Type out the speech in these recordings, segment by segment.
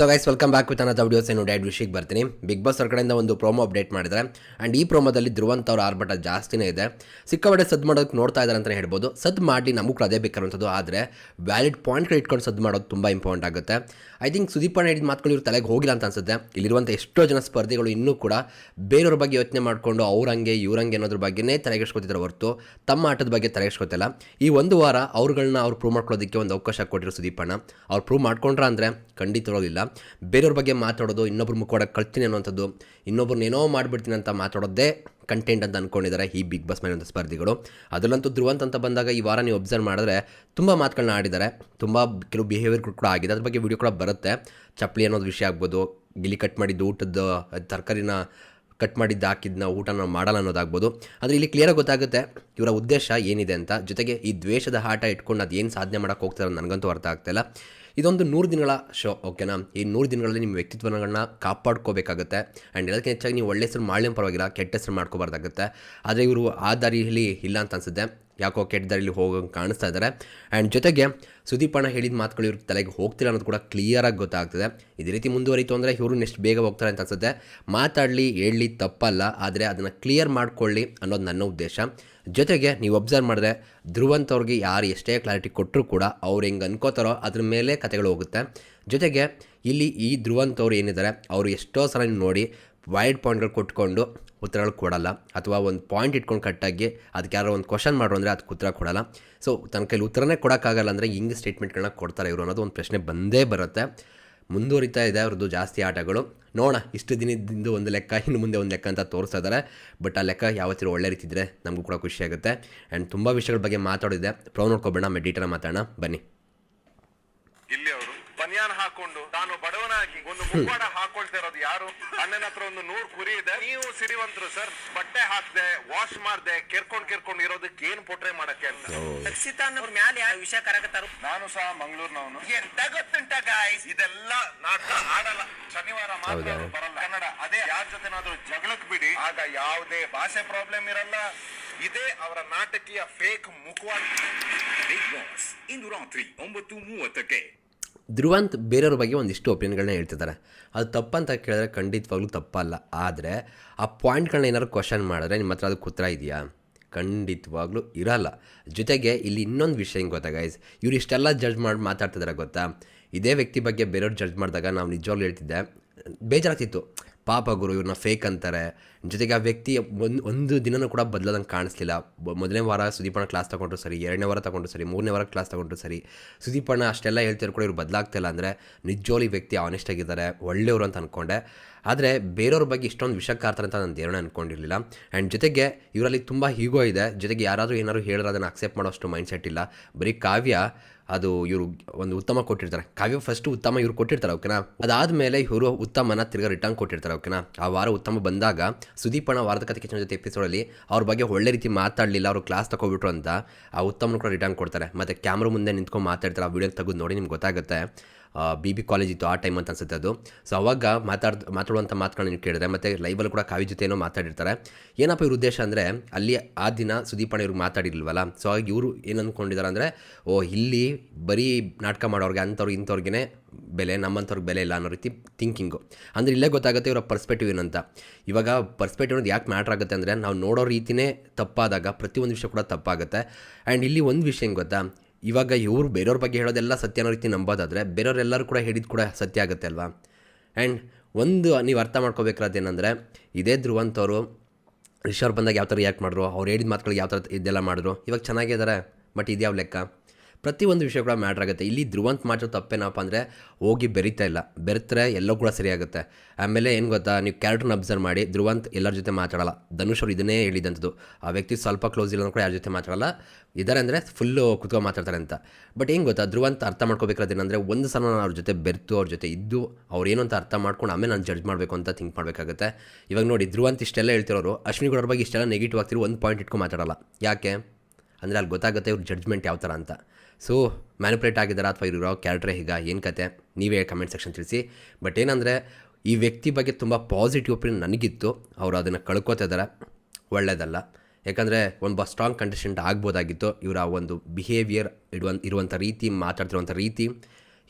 So guys welcome back with ಅನ್ನ videos ಏನು dad ವಿಷಯಕ್ಕೆ ಬರ್ತೀನಿ. ಬಿಗ್ ಬಾಸ್ ಅವ್ರ ಕಡೆಯಿಂದ ಒಂದು ಪ್ರೋಮೋ ಅಪ್ಡೇಟ್ ಮಾಡಿದ್ದಾರೆ. ಆ್ಯಂಡ್ ಈ ಪ್ರೋಮೋದಲ್ಲಿ ಧ್ರುವಂತ ಅವ್ರ ಆರ್ಭಟ ಜಾಸ್ತಿನೇ ಇದೆ. ಸಿಕ್ಕಾಪಟ್ಟೆ ಸದ್ ಮಾಡೋದಕ್ಕೆ ನೋಡ್ತಾ ಇದ್ದಾರೆ ಅಂತಲೇ ಹೇಳ್ಬೋದು. ಸದ್ ಮಾಡಿ ನಮಗೂ ಕೂಡ ಅದೇ ಬೇಕಾದಂಥದ್ದು ಆದರೆ ವ್ಯಾಲಿಡ್ ಪಾಯಿಂಟ್ಗಳು ಇಟ್ಕೊಂಡು ಸದ್ ಮಾಡೋದು ತುಂಬ ಇಂಪಾರ್ಟೆಂಟ್ ಆಗುತ್ತೆ. ಐ ಥಿಂಕ್ ಸುದೀಪಣ್ಣ ಹೇಳಿದ ಮಾತುಗಳು ಇವ್ರ ತಲೆಗೆ ಹೋಗಿಲ್ಲ ಅಂತ ಅನ್ಸುತ್ತೆ. ಇಲ್ಲಿರುವಂಥ ಎಷ್ಟೋ ಜನ ಸ್ಪರ್ಧಿಗಳು ಇನ್ನೂ ಕೂಡ ಬೇರೆಯವ್ರ ಬಗ್ಗೆ ಯೋಚನೆ ಮಾಡಿಕೊಂಡು ಅವ್ರಂಗೆ ಇವ್ರಂಗೆ ಅನ್ನೋದ್ರ ಬಗ್ಗೆನೇ ತಲೆಗೆಸ್ಕೊತಿದ್ದಾರೆ ಹೊರತು. ತಮ್ಮ ಆಟದ ಬಗ್ಗೆ ತಲೆಗೆಸ್ಕೊತಿಲ್ಲ ಈ ಒಂದು ವಾರ ಅವ್ರುಗಳನ್ನ ಅವ್ರು ಪ್ರೂವ್ ಮಾಡ್ಕೊಳ್ಳೋದಕ್ಕೆ ಒಂದು ಅವಕಾಶ ಕೊಟ್ಟಿರೋ ಅಣ್ಣ. ಅವ್ರು ಪ್ರೂವ್ ಮಾಡ್ಕೊಂಡ್ರ ಅಂದರೆ ಖಂಡಿತವಾಗಿಲ್ಲ ಬೇರೆಯವ್ರ ಬಗ್ಗೆ ಮಾತಾಡೋದು ಇನ್ನೊಬ್ರ ಮುಖವಾಡಕ್ಕೆ ಕಳ್ತೀನಿ ಅನ್ನೋಂಥದ್ದು ಇನ್ನೊಬ್ರನ್ನ ಏನೋ ಮಾಡಿಬಿಡ್ತೀನಿ ಅಂತ ಮಾತಾಡೋದೇ ಕಂಟೆಂಟ್ ಅಂತ ಅಂದ್ಕೊಂಡಿದ್ದಾರೆ ಈ ಬಿಗ್ ಬಾಸ್ ಮನೆಯಂಥ ಸ್ಪರ್ಧಿಗಳು. ಅದರಲ್ಲಂತೂ ಧ್ರುವಂತ್ ಅಂತ ಬಂದಾಗ ಈ ವಾರ ನೀವು ಒಬ್ಸರ್ವ್ ಮಾಡಿದ್ರೆ ತುಂಬ ಮಾತುಗಳನ್ನ ಆಡಿದ್ದಾರೆ, ತುಂಬ ಕೆಲವು ಬಿಹೇವಿಯರ್ ಕೂಡ ಆಗಿದೆ, ಅದ್ರ ಬಗ್ಗೆ ವಿಡಿಯೋ ಕೂಡ ಬರುತ್ತೆ. ಚಪ್ಪಲಿ ಅನ್ನೋದು ವಿಷಯ ಆಗ್ಬೋದು ಗಿಲಿ ಕಟ್ ಮಾಡಿದ್ದು ಊಟದ, ತರಕಾರಿನ ಕಟ್ ಮಾಡಿದ್ದು, ಹಾಕಿದ್ನ, ಊಟನ ಮಾಡಲ್ಲ ಅನ್ನೋದಾಗ್ಬೋದು. ಆದರೆ ಇಲ್ಲಿ ಕ್ಲಿಯರಾಗಿ ಗೊತ್ತಾಗುತ್ತೆ ಇವರ ಉದ್ದೇಶ ಏನಿದೆ ಅಂತ. ಜೊತೆಗೆ ಈ ದ್ವೇಷದ ಆಟ ಇಟ್ಕೊಂಡು ಅದು ಏನು ಸಾಧನೆ ಮಾಡೋಕ್ಕೆ ಹೋಗ್ತಾರೆ ನನಗಂತೂ ಅರ್ಥ ಆಗ್ತಾಯಿಲ್ಲ ಇದೊಂದು ನೂರು ದಿನಗಳ ಶೋ ಓಕೆನಾ ಈ ನೂರು ದಿನಗಳಲ್ಲಿ ನಿಮ್ಮ ವ್ಯಕ್ತಿತ್ವಗಳನ್ನ ಕಾಪಾಡ್ಕೋಬೇಕಾಗುತ್ತೆ. ಆ್ಯಂಡ್ ಎಲ್ಲದಕ್ಕೆ ಹೆಚ್ಚಾಗಿ ನೀವು ಒಳ್ಳೆ ಹೆಸರು ಮಾಡಲಿ ಪರವಾಗಿಲ್ಲ, ಕೆಟ್ಟ ಹೆಸರು ಮಾಡ್ಕೋಬಾರ್ದಾಗುತ್ತೆ. ಆದರೆ ಇವರು ಆ ದಾರಿಯಲ್ಲಿ ಇಲ್ಲ ಅಂತ ಅನಿಸುತ್ತೆ. ಯಾಕೋ ಕೆಟ್ಟ ದಾರಿಲಿ ಹೋಗಂಗೆ ಕಾಣಿಸ್ತಾ ಇದ್ದಾರೆ ಆ್ಯಂಡ್ ಜೊತೆಗೆ ಸುದೀಪಣ್ಣ ಹೇಳಿದ ಮಾತುಗಳು ಇವ್ರಿಗೆ ತಲೆಗೆ ಹೋಗ್ತಿಲ್ಲ ಅನ್ನೋದು ಕೂಡ ಕ್ಲಿಯರಾಗಿ ಗೊತ್ತಾಗ್ತದೆ. ಇದೇ ರೀತಿ ಮುಂದುವರಿತು ಅಂದರೆ ಇವರು ನೆಕ್ಸ್ಟ್ ಬೇಗ ಹೋಗ್ತಾರೆ ಅಂತ ಅನ್ಸುತ್ತೆ. ಮಾತಾಡಲಿ, ಹೇಳಲಿ ತಪ್ಪಲ್ಲ, ಆದರೆ ಅದನ್ನು ಕ್ಲಿಯರ್ ಮಾಡ್ಕೊಳ್ಳಿ ಅನ್ನೋದು ನನ್ನ ಉದ್ದೇಶ. ಜೊತೆಗೆ ನೀವು ಅಬ್ಸರ್ವ್ ಮಾಡಿದ್ರೆ ಧ್ರುವಂತ್ ಅವ್ರಿಗೆ ಯಾರು ಎಷ್ಟೇ ಕ್ಲಾರಿಟಿ ಕೊಟ್ಟರು ಕೂಡ ಅವ್ರು ಹೆಂಗೆ ಅನ್ಕೋತಾರೋ ಅದ್ರ ಮೇಲೆ ಕತೆಗಳು ಹೋಗುತ್ತೆ. ಜೊತೆಗೆ ಇಲ್ಲಿ ಈ ಧ್ರುವಂತ್ ಅವ್ರು ಏನಿದ್ದಾರೆ ಅವರು ಎಷ್ಟೋ ಸಲ ನೋಡಿ ವೈಡ್ ಪಾಯಿಂಟ್ಗಳು ಕೊಟ್ಕೊಂಡು ಉತ್ತರಗಳು ಕೊಡಲ್ಲ. ಅಥವಾ ಒಂದು ಪಾಯಿಂಟ್ ಇಟ್ಕೊಂಡು ಕಟ್ಟಾಗಿ ಅದಕ್ಕೆ ಯಾರೋ ಒಂದು ಕ್ವಶನ್ ಮಾಡು ಅಂದರೆ ಅದಕ್ಕೆ ಉತ್ತರ ಕೊಡಲ್ಲ. ಸೊ ತನ್ನ ಕೈಲಿ ಉತ್ತರನೇ ಕೊಡೋಕ್ಕಾಗಲ್ಲ ಅಂದರೆ ಹಿಂಗೆ ಸ್ಟೇಟ್ಮೆಂಟ್ಗಳನ್ನ ಕೊಡ್ತಾರೆ ಇವರು ಅನ್ನೋದು ಒಂದು ಪ್ರಶ್ನೆ ಬಂದೇ ಬರುತ್ತೆ. ಮುಂದುವರಿತಾ ಇದೆ ಅವ್ರದ್ದು ಜಾಸ್ತಿ ಆಟಗಳು. ನೋಡೋಣ, ಇಷ್ಟು ದಿನದಿಂದ ಒಂದು ಲೆಕ್ಕ, ಇನ್ನು ಮುಂದೆ ಒಂದು ಲೆಕ್ಕ ಅಂತ ತೋರಿಸ್ತಾ ಇದ್ದಾರೆ ಬಟ್ ಆ ಲೆಕ್ಕ ಯಾವತ್ತಿರೋ ಒಳ್ಳೆ ರೀತಿ ಇದ್ದರೆ ನಮಗೂ ಕೂಡ ಖುಷಿ ಆಗುತ್ತೆ. ಆ್ಯಂಡ್ ತುಂಬ ವಿಷಯಗಳ ಬಗ್ಗೆ ಮಾತಾಡಿದೆ ಪ್ರೌ ನೋಡ್ಕೊಬೇಡ ಮೆಡಿಟರ್ ಮಾತಾಡೋಣ. ಬನ್ನಿ ಇಲ್ಲಿ ಅವರು ಬನಿಯಾನ್ ಹಾಕೊಂಡು ತಾನು ಬಡವನಾಗಿ ಒಂದು ಮುಖವಾಡ ಹಾಕೊಳ್ತಾ ಇರೋದು ಯಾರು? ಅಣ್ಣನ ಹತ್ರ ಒಂದು ನೂರ್ ಕುರಿ ಇದೆ. ನೀವು ಸಿರಿವಂತರು ಸರ್. ಬಟ್ಟೆ ಹಾಕ್ದೆ ವಾಶ್ ಮಾಡ್ದೆ ಕೆರ್ಕೊಂಡ್ ಕೆರ್ಕೊಂಡ್ ಇರೋದಕ್ಕೆ ಏನ್ ಪೊಟ್ರೆ ಮಾಡಕ್ಕೆ ಅಂತ. ರಕ್ಷಿತಾ ಅನ್ನೋರ್ ಮ್ಯಾಲ ಯಾವ ವಿಷಯ ಕರಕತ್ತಾರ ನಾನು ಸಹ ಮಂಗಳೂರಿನವನು. ಎಂತ ಗೊತ್ತುಂಟ ಗಾಯ್ಸ್ ಇದೆಲ್ಲ ನಾಟಕ ಆಡಲ್ಲ. ಶನಿವಾರ ಮಾತ್ರ ಬರಲ್ಲ. ಕನ್ನಡ ಅದೇ ಯಾರ ಜೊತೆನಾದ್ರೂ ಜಗಳಕ್ ಬಿಡಿ. ಆಗ ಯಾವುದೇ ಭಾಷೆ ಪ್ರಾಬ್ಲಮ್ ಇರಲ್ಲ. ಇದೇ ಅವರ ನಾಟಕೀಯ ಫೇಕ್ ಮುಖವಾಡ ಬಿಗ್ ಬಾಸ್ ಇಂದು ರಾತ್ರಿ ಒಂಬತ್ತು ಮೂವತ್ತಕ್ಕೆ ಧ್ರುವಂತ್ ಬೇರೆಯವ್ರ ಬಗ್ಗೆ ಒಂದಿಷ್ಟು ಒಪಿನಿಯನ್ಗಳನ್ನ ಹೇಳ್ತಿದ್ದಾರೆ. ಅದು ತಪ್ಪಂತ ಕೇಳಿದ್ರೆ ಖಂಡಿತವಾಗ್ಲೂ ತಪ್ಪಲ್ಲ. ಆದರೆ ಆ ಪಾಯಿಂಟ್ಗಳನ್ನ ಏನಾದ್ರು ಕ್ವಶನ್ ಮಾಡಿದ್ರೆ ನಿಮ್ಮ ಹತ್ರ ಅದು ಉತ್ತರ ಇದೆಯಾ? ಖಂಡಿತವಾಗ್ಲೂ ಇರಲ್ಲ. ಜೊತೆಗೆ ಇಲ್ಲಿ ಇನ್ನೊಂದು ವಿಷಯ ಹೆಂಗೆ ಗೊತ್ತಾ ಗೈಸ್ ಇವ್ರು ಇಷ್ಟೆಲ್ಲ ಜಡ್ಜ್ ಮಾಡಿ ಮಾತಾಡ್ತಿದ್ದಾರೆ ಗೊತ್ತಾ? ಇದೇ ವ್ಯಕ್ತಿ ಬಗ್ಗೆ ಬೇರೆಯವ್ರು ಜಡ್ಜ್ ಮಾಡಿದಾಗ ನಾವು ನಿಜವಾಗ್ಲೂ ಹೇಳ್ತಿದ್ದೆ. ಬೇಜಾರಾಗ್ತಿತ್ತು. ಪಾಪ ಗುರು ಇವ್ರನ್ನ ಫೇಕ್ ಅಂತಾರೆ. ಜೊತೆಗೆ ಆ ವ್ಯಕ್ತಿ ಒಂದು ಒಂದು ದಿನನೂ ಕೂಡ ಬದಲಾದಂಗೆ ಕಾಣಿಸ್ಲಿಲ್ಲ. ಮೊದಲನೇ ವಾರ ಸುದೀಪಣ್ಣ ಕ್ಲಾಸ್ ತೊಗೊಂಡ್ರು ಸರಿ, ಎರಡನೇ ವಾರ ತೊಗೊಂಡ್ರು ಸರಿ, ಮೂರನೇ ವಾರ ಕ್ಲಾಸ್ ತೊಗೊಂಡ್ರು ಸರಿ. ಸುದೀಪಣ್ಣ ಅಷ್ಟೆಲ್ಲ ಹೇಳ್ತಿರೋ ಕೂಡ ಇವ್ರು ಬದಲಾಗ್ತಿಲ್ಲ ಅಂದರೆ ನಿಜೋಲಿ ವ್ಯಕ್ತಿ ಆನೆಸ್ಟ್ ಆಗಿದ್ದಾರೆ, ಒಳ್ಳೆಯವರು ಅಂತ ಅಂದ್ಕೊಂಡೆ ಆದರೆ ಬೇರೆಯವ್ರ ಬಗ್ಗೆ ಇಷ್ಟೊಂದು ವಿಷಕ್ಕಾರ್ತಾರೆ ಅಂತ ನಾನು ದೇವರನ್ನ ಅಂದ್ಕೊಂಡಿರಲಿಲ್ಲ ಆ್ಯಂಡ್ ಜೊತೆಗೆ ಇವರಲ್ಲಿ ತುಂಬ ಹೀಗೋ ಇದೆ. ಜೊತೆಗೆ ಯಾರಾದರೂ ಏನಾದರೂ ಹೇಳಿದ್ರೆ ಅದನ್ನು ಅಕ್ಸೆಪ್ಟ್ ಮಾಡೋಷ್ಟು ಮೈಂಡ್ ಸೆಟ್ ಇಲ್ಲ. ಬರೀ ಕಾವ್ಯ ಅದು ಇವರು ಒಂದು ಉತ್ತಮ ಕೊಟ್ಟಿರ್ತಾರೆ. ಕಾವ್ಯ ಫಸ್ಟ್ ಉತ್ತಮ ಇವ್ರು ಕೊಟ್ಟಿರ್ತಾರೆ ಓಕೆನಾ ಅದಾದಮೇಲೆ ಇವರು ಉತ್ತಮನ ತಿರ್ಗಾ ರಿಟರ್ನ್ ಕೊಟ್ಟಿರ್ತಾರೆ ಓಕೆನಾ ಆ ವಾರ ಉತ್ತಮ ಬಂದಾಗ ಸುದೀಪಣ್ಣ ವಾರದ ಕಥೆ ಕಿಚನ್ ಜೊತೆ ಎಪಿಸೋಡಲ್ಲಿ ಅವ್ರ ಬಗ್ಗೆ ಒಳ್ಳೆ ರೀತಿ ಮಾತಾಡಲಿಲ್ಲ, ಅವರು ಕ್ಲಾಸ್ ತಗೊಬಿಟ್ರು ಅಂತ ಆ ಉತ್ತಮನ ಕೂಡ ರಿಟರ್ನ್ ಕೊಡ್ತಾರೆ. ಮತ್ತು ಕ್ಯಾಮ್ರಾ ಮುಂದೆ ನಿಂತ್ಕೊಂಡು ಮಾತಾಡ್ತಾರೆ, ಆ ವಿಡಿಯೋ ತೆಗೆದು ನೋಡಿ ನಿಮ್ಗೆ ಗೊತ್ತಾಗುತ್ತೆ. ಬಿ ಬಿ ಕಾಲೇಜ್ ಇತ್ತು ಆ ಟೈಮ್ ಅಂತ ಅನ್ಸುತ್ತೆ ಅದು. ಸೊ ಅವಾಗ ಮಾತಾಡ್ ಮಾತಾಡುವಂಥ ಮಾತುಗಳನ್ನ ನೀವು ಕೇಳಿದ್ರೆ, ಮತ್ತು ಲೈವಲ್ಲಿ ಕೂಡ ಕಾವಿ ಜೊತೆ ಏನೋ ಮಾತಾಡಿರ್ತಾರೆ. ಏನಪ್ಪ ಇವ್ರ ಉದ್ದೇಶ ಅಂದರೆ, ಅಲ್ಲಿ ಆ ದಿನ ಸುದೀಪಣ್ಣ ಇವ್ರಿಗೆ ಮಾತಾಡಿರ್ಲಿಲ್ವಲ್ಲ? ಸೊ ಆಗ ಇವರು ಏನು ಅಂದ್ಕೊಂಡಿದ್ದಾರೆ ಅಂದರೆ, ಓ, ಇಲ್ಲಿ ಬರೀ ನಾಟಕ ಮಾಡೋರಿಗೆ ಅಂಥವ್ರಿಗೆ ಇಂಥವ್ರಿಗೆ ಬೆಲೆ, ನಮ್ಮಂಥವ್ರಿಗೆ ಬೆಲೆ ಇಲ್ಲ ಅನ್ನೋ ರೀತಿ ಥಿಂಕಿಂಗು ಅಂದರೆ ಇಲ್ಲೇ ಗೊತ್ತಾಗುತ್ತೆ ಇವರ ಪರ್ಸ್ಪೆಕ್ಟಿವ್ ಏನಂತ. ಇವಾಗ ಪರ್ಸ್ಪೆಕ್ಟಿವ್ ಅನ್ನೋದು ಯಾಕೆ ಮ್ಯಾಟ್ರ್ ಆಗುತ್ತೆ ಅಂದರೆ, ನಾವು ನೋಡೋ ರೀತಿನೇ ತಪ್ಪಾದಾಗ ಪ್ರತಿಯೊಂದು ವಿಷಯ ಕೂಡ ತಪ್ಪಾಗುತ್ತೆ. ಆ್ಯಂಡ್ ಇಲ್ಲಿ ಒಂದು ವಿಷಯ ಹೆಂಗೆ ಗೊತ್ತಾ? ಇವಾಗ ಇವರು ಬೇರೆಯವ್ರ ಬಗ್ಗೆ ಹೇಳೋದೆಲ್ಲ ಸತ್ಯ ಅನ್ನೋ ರೀತಿ ನಂಬೋದಾದರೆ ಬೇರೆಯವರೆಲ್ಲರೂ ಕೂಡ ಹೇಳಿದ್ದು ಕೂಡ ಸತ್ಯ ಆಗುತ್ತೆ ಅಲ್ವಾ? ಆ್ಯಂಡ್ ಒಂದು ನೀವು ಅರ್ಥ ಮಾಡ್ಕೋಬೇಕಾದ ಏನಂದರೆ, ಇದೇ ಧ್ರುವಂತವರು ರಿಷವ್ರು ಬಂದಾಗ ಯಾವ ಥರ ರಿಯಾಕ್ಟ್ ಮಾಡಿದ್ರು, ಅವ್ರು ಹೇಳಿದ ಮಾತುಗಳಿಗೆ ಯಾವ ಥರ ಇದೆಲ್ಲ ಮಾಡಿದ್ರು, ಇವಾಗ ಚೆನ್ನಾಗಿದ್ದಾರೆ ಬಟ್ ಇದ್ಯಾವ ಲೆಕ್ಕ? ಪ್ರತಿಯೊಂದು ವಿಷಯ ಕೂಡ ಮ್ಯಾಟ್ರ್ ಆಗುತ್ತೆ. ಇಲ್ಲಿ ಧ್ರುವಂತ್ ಮಾಡಿರೋ ತಪ್ಪೇನಪ್ಪ ಅಂದರೆ ಹೋಗಿ ಬೆರಿತಾ ಇಲ್ಲ. ಬೆರೆತರೆ ಎಲ್ಲೋ ಕೂಡ ಸರಿಯಾಗುತ್ತೆ ಆಮೇಲೆ ಏನು ಗೊತ್ತಾ, ನೀವು ಕ್ಯಾರೆಕ್ಟರ್ನ ಅಬ್ಸರ್ವ್ ಮಾಡಿ ಧ್ರುವಂತ್ ಎಲ್ಲರ ಜೊತೆ ಮಾತಾಡಲ್ಲ. ಧನುಷ್ ಅವರು ಇದನ್ನೇ ಹೇಳಿದಂಥದ್ದು. ಆ ವ್ಯಕ್ತಿ ಸ್ವಲ್ಪ ಕ್ಲೋಸ್ ಇಲ್ಲ ಕೂಡ ಯಾರ ಜೊತೆ ಮಾತಾಡಲ್ಲ. ಇದ್ದಾರೆ ಅಂದರೆ ಫುಲ್ಲು ಕುತ್ಕೊ ಮಾತಾಡ್ತಾರೆ ಅಂತ. ಬಟ್ ಏನು ಗೊತ್ತಾ, ಧ್ರುವಂತ್ ಅರ್ಥ ಮಾಡ್ಕೋಬೇಕಾದೇನೆಂದರೆ ಒಂದು ಸಲ ನಾನು ಅವ್ರ ಜೊತೆ ಬೆರೆತು, ಅವ್ರ ಜೊತೆ ಇದ್ದು, ಅವ್ರು ಏನು ಅಂತ ಅರ್ಥ ಮಾಡ್ಕೊಂಡು ಆಮೇಲೆ ನಾನು ಜಡ್ಜ್ ಮಾಡಬೇಕು ಅಂತ ಥಿಂಕ್ ಮಾಡಬೇಕಾಗುತ್ತೆ. ಇವಾಗ ನೋಡಿ ಧ್ರುವಂತ್ ಇಷ್ಟೆಲ್ಲ ಹೇಳ್ತಿರೋರು ಅಶ್ವಿನಿ ಗೌಡರ ಬಗ್ಗೆ ಇಷ್ಟೆಲ್ಲ ನೆಗೆಟಿವ್ ಆಗ್ತಿರೋ ಒಂದು ಪಾಯಿಂಟ್ ಇಟ್ಕೊಂಡು ಮಾತಾಡಲ್ಲ. ಯಾಕೆ? ಅಂದರೆ ಅಲ್ಲಿ ಗೊತ್ತಾಗುತ್ತೆ ಇವ್ರ ಜಡ್ಜ್ಮೆಂಟ್ ಯಾವ ಥರ ಅಂತ. ಸೊ ಮ್ಯಾನಿಪುಲೇಟ್ ಆಗಿದ್ದಾರೆ ಅಥವಾ ಇರೋ ಕ್ಯಾರೆಕ್ಟರ್ ಈಗ ಏನು ಕತೆ? ನೀವೇ ಕಮೆಂಟ್ ಸೆಕ್ಷನ್ ತಿಳಿಸಿ. ಬಟ್ ಏನಂದರೆ, ಈ ವ್ಯಕ್ತಿ ಬಗ್ಗೆ ತುಂಬ ಪಾಸಿಟಿವ್ ಒಪಿನಿಯನ್ ನನಗಿತ್ತು. ಅವರು ಅದನ್ನು ಕಳ್ಕೊತಾ ಇದ್ದಾರೆ. ಒಳ್ಳೆಯದಲ್ಲ ಯಾಕಂದರೆ, ಒಂದು ಸ್ಟ್ರಾಂಗ್ ಕಂಟೆಸ್ಟೆಂಟ್ ಆಗ್ಬೋದಾಗಿತ್ತು. ಇವರ ಒಂದು ಬಿಹೇವಿಯರ್ ಇಡುವ ಇರುವಂಥ ರೀತಿ ಮಾತಾಡ್ತಿರುವಂಥ ರೀತಿ